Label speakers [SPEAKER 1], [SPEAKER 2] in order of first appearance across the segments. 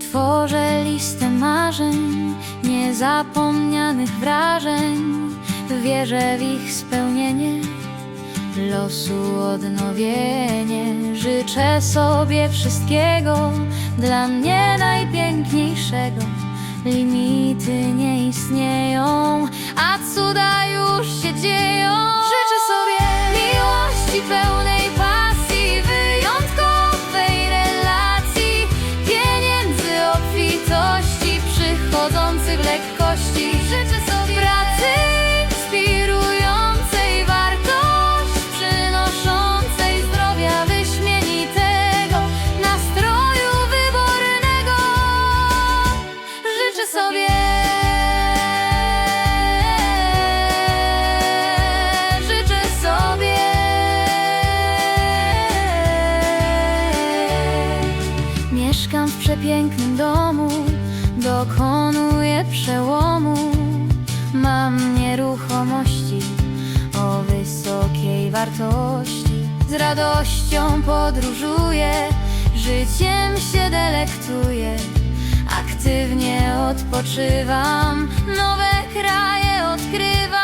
[SPEAKER 1] Tworzę listę marzeń, niezapomnianych wrażeń. Wierzę w ich spełnienie, losu odnowienie. Życzę sobie wszystkiego, dla mnie najpiękniejszego. Limity nie istnieją, a cuda już się dzieją. Przepięknym domu Dokonuję przełomu. Mam nieruchomości o wysokiej wartości. Z radością podróżuję Życiem się delektuję. Aktywnie odpoczywam Nowe kraje odkrywam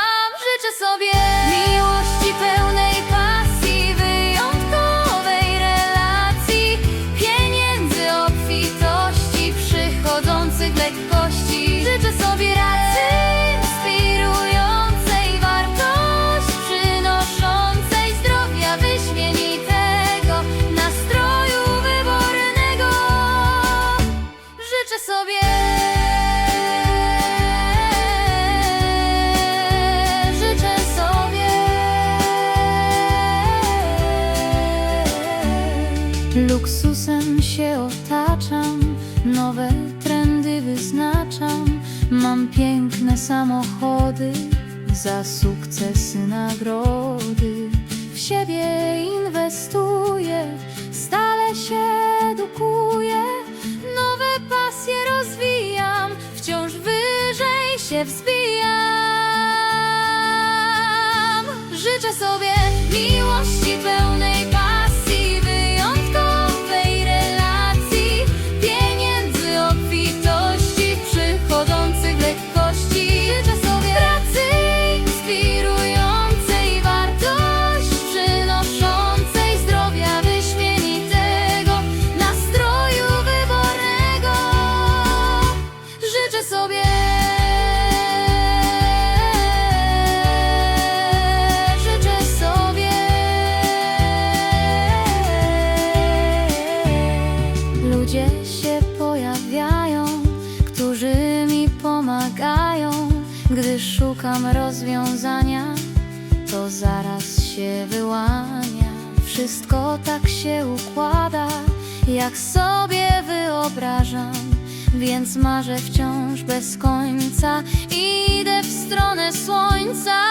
[SPEAKER 1] Luksusem się otaczam Nowe trendy wyznaczam. Mam piękne samochody Za sukcesy nagrody. W siebie inwestuję Gdy szukam rozwiązania To zaraz się wyłania. Wszystko tak się układa Jak sobie wyobrażam więc marzę wciąż bez końca. Idę w stronę słońca